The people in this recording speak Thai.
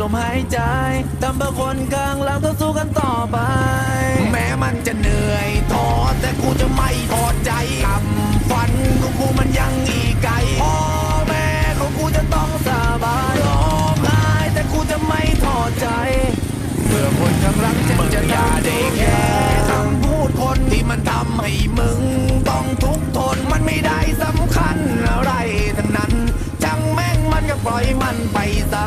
ลมหายใจทำเพื่อคนข้างหลังต้องสู้กันต่อไป แม้มันจะเหนื่อยท้อแต่กูจะไม่ทอใจคำฝันของกูมันยังอีกไกลพ่อแม่ของกูจะต้องสบายร้องไห้แต่กูจะไม่ทอใจเมื่อคนข้างหลังจะจะอย่าได้แค่คำพูดคนที่มันทำให้มึง ต้องทุกข์ทนมันไม่ได้สำคัญอะไรทั้งนั้นจังแม่งมันก็ปล่อยมันไปซะ